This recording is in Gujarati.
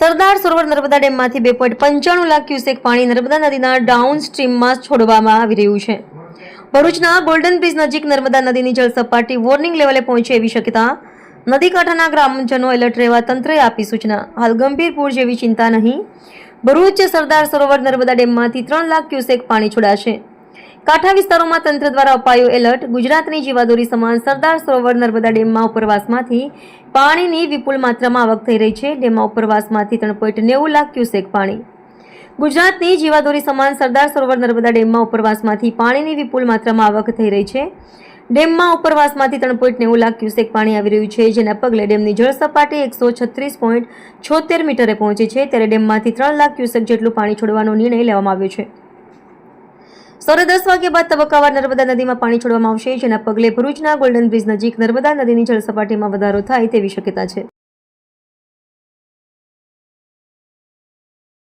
સરદાર સરોવર નર્મદા ડેમમાંથી બે પોઈન્ટ પંચાણું લાખ ક્યુસેક પાણી નર્મદા નદીના ડાઉન સ્ટ્રીમમાં છોડવામાં આવી રહ્યું છે. ભરૂચના ગોલ્ડન બ્રિજ નજીક નર્મદા નદીની જળ સપાટી વોર્નિંગ લેવલે પહોંચે એવી શક્યતા નદી કાંઠાના ગ્રામજનો એલર્ટ રહેવા તંત્રએ આપી સૂચના. હાલ ગંભીર પૂર જેવી ચિંતા નહીં. ભરૂચ સરદાર સરોવર નર્મદા ડેમમાંથી ત્રણ લાખ ક્યુસેક પાણી છોડાશે. કાંઠા વિસ્તારોમાં તંત્ર દ્વારા અપાયું એલર્ટ. ગુજરાતની જીવાદોરી સમાન સરદાર સરોવર નર્મદા ડેમમાં ઉપરવાસમાંથી પાણીની વિપુલ માત્રામાં આવક થઈ રહી છે. ડેમમાં ઉપરવાસમાંથી ત્રણ પોઈન્ટ નેવું લાખ ક્યુસેક પાણી. ગુજરાતની જીવાદોરી સમાન સરદાર સરોવર નર્મદા ડેમમાં ઉપરવાસમાંથી પાણીની વિપુલ માત્રામાં આવક થઈ રહી છે. ડેમમાં ઉપરવાસમાંથી ત્રણ પોઈન્ટ નેવું લાખ ક્યુસેક પાણી આવી રહ્યું છે, જેના પગલે ડેમની જળ સપાટી એકસો છત્રીસ પોઈન્ટ છોતેર મીટરે પહોંચી છે. ત્યારે ડેમમાંથી ત્રણ લાખ ક્યુસેક જેટલું પાણી છોડવાનો નિર્ણય લેવામાં આવ્યો છે. સવારે દસ વાગ્યા બાદ તબક્કાવાર નર્મદા નદીમાં પાણી છોડવામાં આવશે, જેના પગલે ભરૂચના ગોલ્ડન બ્રિજ નજીક નર્મદા નદીની જળસપાટીમાં વધારો થાય તેવી શક્યતા છે.